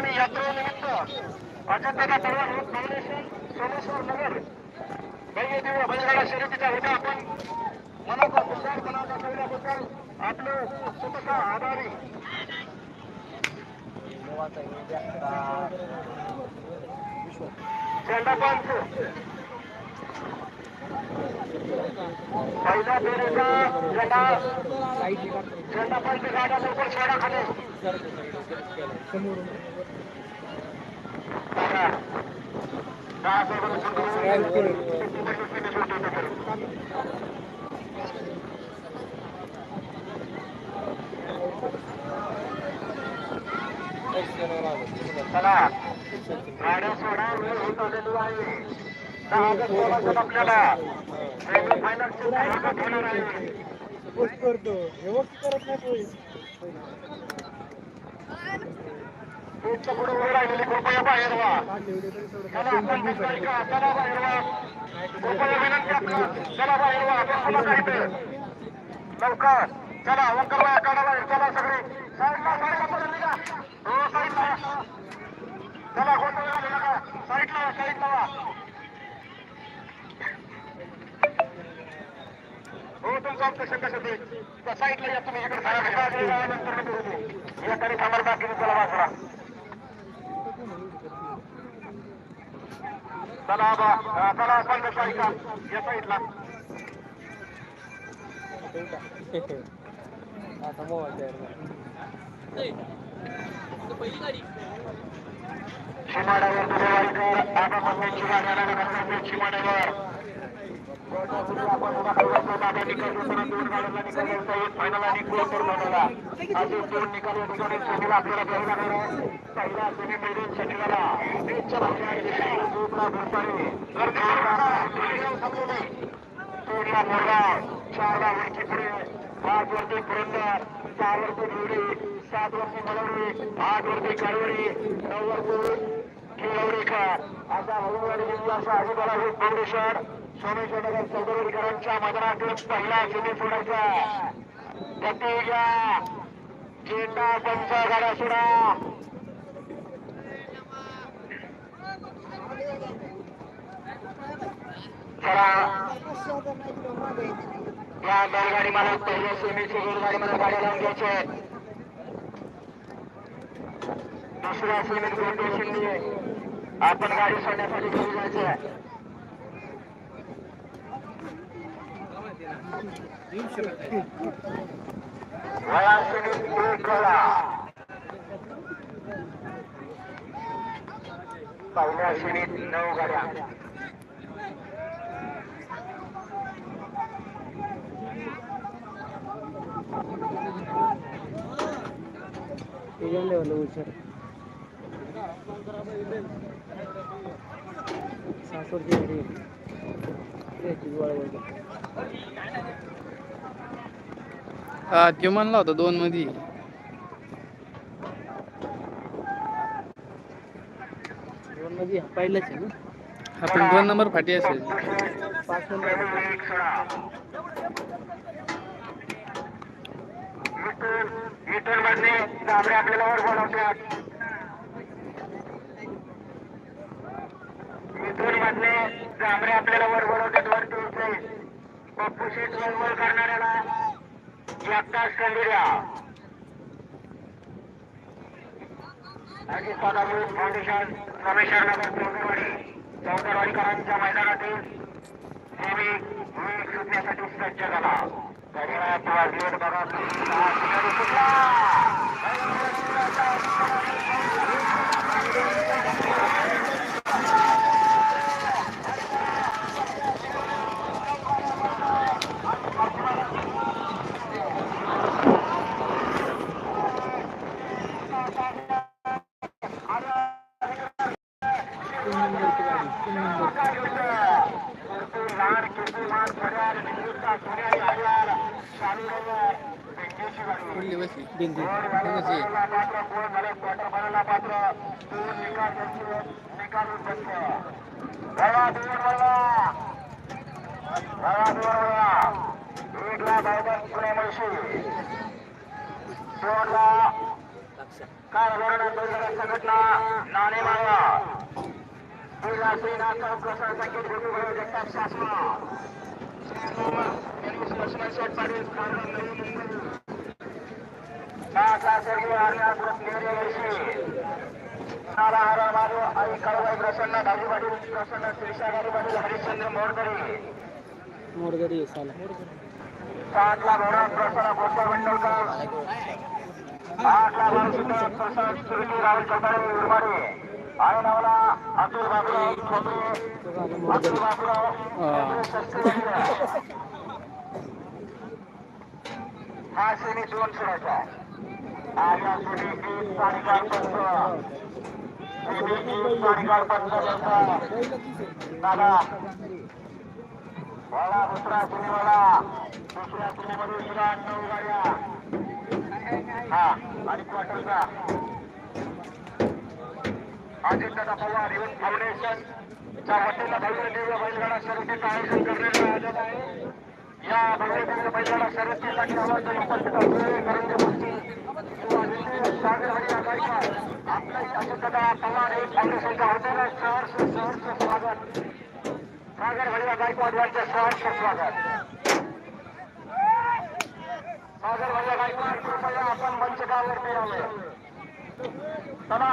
आणि यात्रेनिमित्त अजिंठा तलवार रोड फाउंडेशन सोमेश्वर नगर भव्य दिव्य बैलगाडा शर्यतीच्या होत्या आपण मनाचा पुरस्कार दाखवल्याबद्दल आपले स्वतः आभारी. झेंडा पंच. पहिला फेरीचा झेंडा झेंडा पंच गाड्या लवकर सोडा खाली. चला. गाड्या सोडा वेळ होत आलेली आहे. दहा ऑगस्ट रोजी आपल्याला सेमी फायनलची ताकद होणार आहे करतो करत नाही पुढे उभे राहिलेले कृपया बाहेर व्हा चला आपण चला बाहेर व्हा कृपया विनंती आपलं चला बाहेर व्हा आपण पुन्हा जायचं लवकर चला वंकरला काढा बाहेर चला सगळे साईडला साईडला पडून निघा हो साईडला चला गोंधळ घालू नका साईडला साईडला ऑपरेशन कसं ते त्या साईडला या तुम्ही इकडे सांगा नंतर करू या तरी थांबाल बाकी चला वाजरा चला बा चला पंच साईडला या साईडला आता मोबाईल शिमाड्यावर गाड्याला नगर शिमाड्यावर. चारला वरची पुढे पाच वरती पुरंदर चार वरती निवडी सात वरती मलवडी आठ वरती काळवडी नऊ वरती केळवडीकर असा हळूवाडी असा आजूबाला हे फाउंडेशन सोमेश्वर नगर चौधरीकरांच्या मैदानातून पहिला सेमी सोडायचा गती घ्या. चेंडा त्यांचा गाड्या सोडा या बैलगाडी मला पहिल्या सेमीची बैलगाडी मला गाड्या लावून घ्यायचे. दुसऱ्या सेमीत गोंडे शिंदे. आपण गाडी सोडण्यासाठी घेऊन जायचे वया सेमीत एक गोळा पहिल्या सेमीत नऊ गाड्या त्याच्या सासवडची गाडी हा ते म्हणला होता दोन मध्ये दोन मध्ये पहिलाच आहे ना? आपण दोन नंबर फाटी असेल. पाच नंबर मधले आपल्याला वर बोलवतात इथून मधले दाबरे आपल्याला वर बोलवतात वर तुमचे पप्पू शेठ करणाऱ्याला जगदास संधी आणि अजित फाउंडेशन रमेश्वर नगर चौदरवाडी चौदरवाडीकरांच्या मैदानातील सेमी वेग सुटण्यासाठी सज्ज झाला गाडीला किंवा गेट बघा सुटला. तीन नंबरची गाडी तीन नंबर कुठली बसली बिंदी कोणाची? काय संघटना नाणे माया जिल्हा श्रीनाथ प्रसाद संकेत गुरुभाई जगताप शासना लक्ष्मण पाटील खारघर नवी मुंबई. सर्व आर्या ग्रुप नेरे वर्षी नारा आई प्रसन्न दाजी पाटील प्रसन्न श्रीशा गाडी पाटील हरिश्चंद्र मोरकरी मोरगरी सातला घोडा प्रसन्न गोसाळ मंडळकर आठला बाळसुद्धा प्रसाद सुरजी राहुल चौधरी उर्माडे आणि नवला अतुल बाबूराव खोबरे अतुल हा. शस्त्रक्रिया. श्रेणी दोन सुराचा आर्या श्रेणी एक साडेचार पंच श्रेणी एक दादा वाला दुसरा सिनेमाला दुसऱ्या सिनेमध्ये सुद्धा नऊ गाड्या हा आणि क्वार्टरचा अजितदादा पवार इव्हन फाउंडेशन च्या वतीला भव्य दिव्य बैलगाडा शर्यतीचं आयोजन करण्यात आलं आहे या भव्य दिव्य शर्यतीसाठी आवाज उपस्थित असलेले नरेंद्र मोदी किंवा नितीन सागरवाडी आघाडीकर आपलं पवार हे फाउंडेशनच्या वतीनं सहर्ष सहर्ष स्वागत. सागर भैया गायकवाड यांचे सहर्ष स्वागत. सागर गायकवाड कृपया आपण मंचकावरती यावे चला.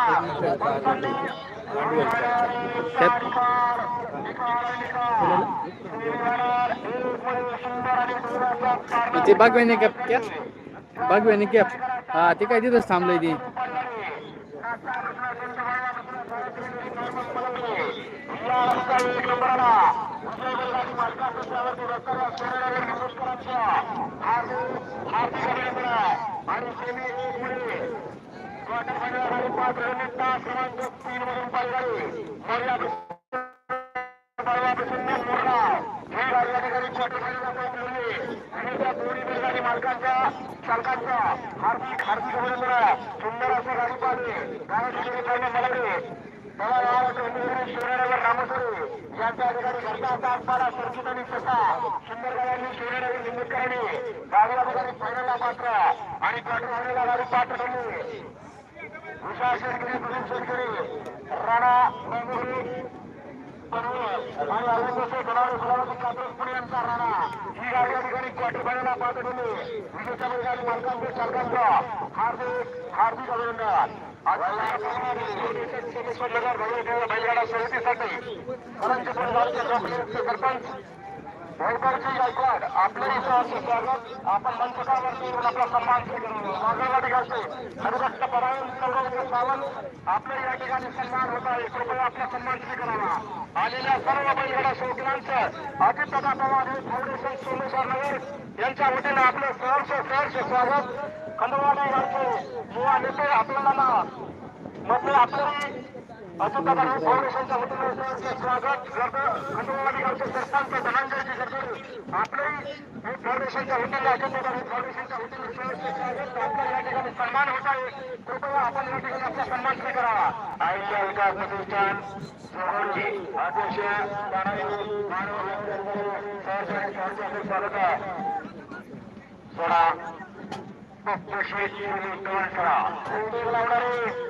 ते बागवानी कॅप क्या बागवानी कॅप हा ते काय तिथंच थांबलंय ते आणि क्वार्टर फायनल आणि पाच रन क्रमांक तीन मधून पालगाडी मर्यादा परवापासून मोरगाव हे या ठिकाणी क्वार्टर फायनलला आणि त्या दोन्ही बैलगाडी मालकांच्या चालकांच्या हार्दिक हार्दिक अभिनंदन सुंदर असं गाडी पाहिजे गावाची मित्रांनो मलाडे मला गावाचे उमेदवारी शिवरानगर रामसरे यांच्या अधिकारी घरचा तासपाडा सर्किट आणि ससा सुंदर गावांनी शिवरानगर निंबूकरांनी गाडीला ठिकाणी फायनलला पात्र आणि क्वार्टर फायनलला गाडी पात्र ठरली उषा शेतकरी प्रदीप शेतकरी राणा मेंगुरी आणि अरविंदसे गडावे गुलाबाची कात्रज पुणे यांचा राणा ही गाडी या ठिकाणी क्वार्टर फायनलला पात्र ठरली विजेच्या बैलगाडी मालकांचे चालकांचं हार्दिक हार्दिक अभिनंदन आज सोमेश्वर नगर भगवे बैलगाडा शर्यतीसाठी करंजी परिवारचे सरपंच वैभवजी गायकवाड आपले विश्वास आपण मंचकावरती येऊन आपला सन्मान मागायला ठिकाणचे हरिभक्त परायण संघाचे सावंत आपले या ठिकाणी सन्मान होत आहे. कृपया आपला सन्मान स्वीकारावा. आलेल्या सर्व बैलगाडा शौकीनांचं अजितदादा पवार हे फाउंडेशन सोमेश्वर नगर यांच्या वतीनं आपलं सहर्ष सहर्ष स्वागत. खंडवाडा यांचे युवा नेते आपल्याला नाव मध्ये आपले अजितदादा हे फाउंडेशनच्या वतीनं सहर्ष स्वागत करतं खंडवाडी गावचे सरपंच धनंजयजी गडकरी आपले हे फाउंडेशनच्या वतीनं अजितदादा हे फाउंडेशनच्या वतीनं सहर्ष स्वागत आपला या ठिकाणी सन्मान होत आहे कृपया आपण या ठिकाणी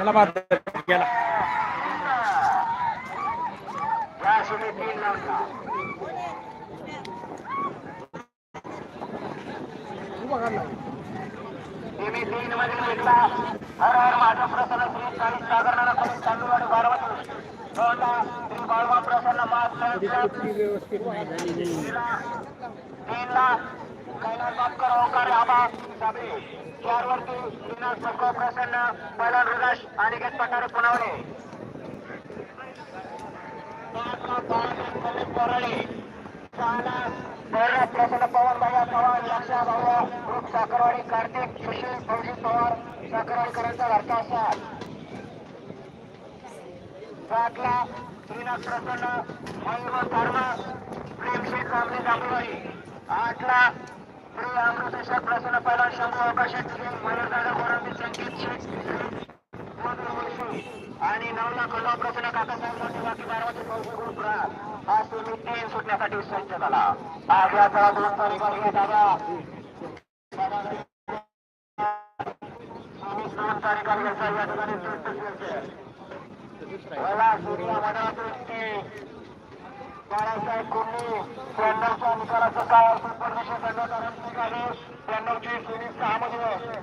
गेला बादल गेला. तीन मध्ये हर हर माझा प्रसन्न श्री चाळीस सागरनाला कमी श्री बाळवा प्रसन्न मात कुठली कैलास बापकर ओंकार आबा साबळे चार वरती श्रीनाथ सखो प्रसन्न. पहिला रुदाश आणि गेट पठार पुनवणे. प्रसन्न पवन भैया पवार लक्षा भाऊ रूप साखरवाडी कार्तिक सुशील फौजी पवार साखरवाडीकरांचा घरचा असा. सातला श्रीनाथ प्रसन्न मयूर धर्म प्रेमशी कामली जांभूळवाडी आठला श्री अमृतेश्वर प्रसन्न पहिला शंभू अवकाश मयूर दादा संकेत आणि नऊ लाख प्रसन्न काकासाहेब मोठे बाकी बारामती फौजी हा तुम्ही तीन सुटण्यासाठी सज्ज झाला. आज या चला दोन तारीख दादा दोन तारीख या ठिकाणी मला सूर्या मंडळातून बाळासाहेब कोल्हे त्र्याण्णवच्या निकालाचं काय असेल परदेशी संघटना निघाले त्र्याण्णवची सुनील सहा मध्ये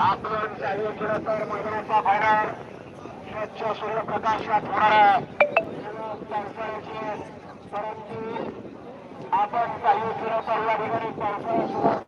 आपण चालू केलं तर मैदानाचा फायनल स्वच्छ सूर्यप्रकाशात होणार आहे. परंतु आपण चालू केलं तर या ठिकाणी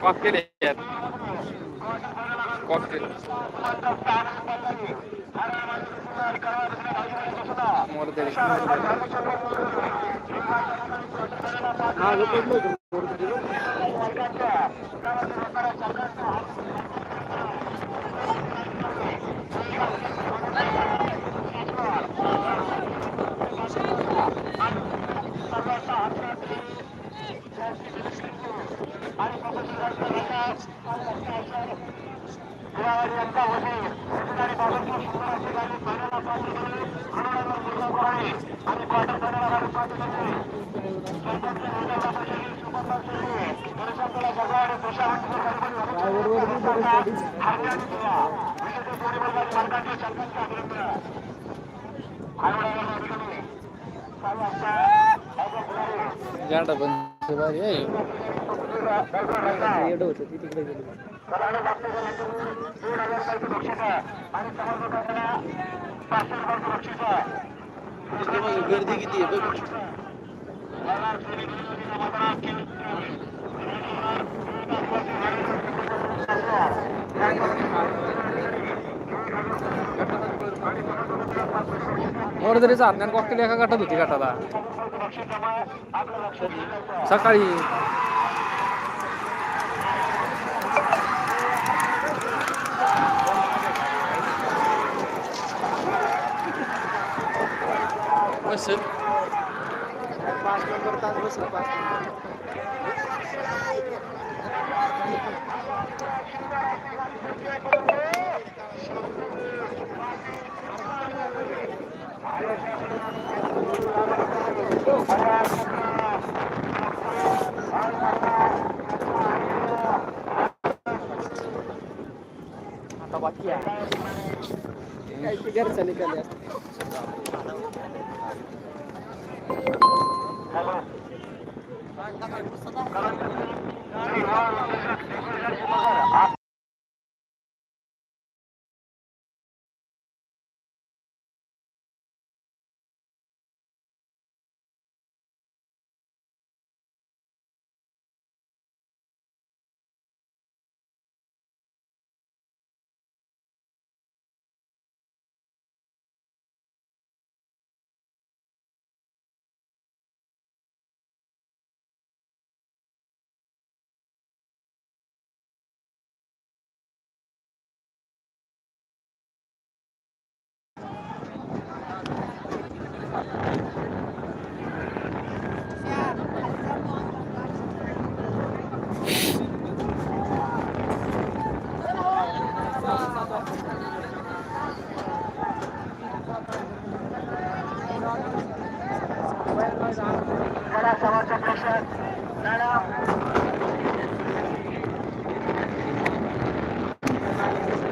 आहे कॉकटेल आहेत कॉकटेल मोर तरी मागं पडलं होतं कोणतरी. ड्रायव्हरवर बी बरेच येडं होतं तिकडे गर्दी किती आहे बघ मोर तरी कॉकटेल एका गटात होती गटाला. सकाळी. बस पाच नंबर तास बसला पाच नंबर হ্যালো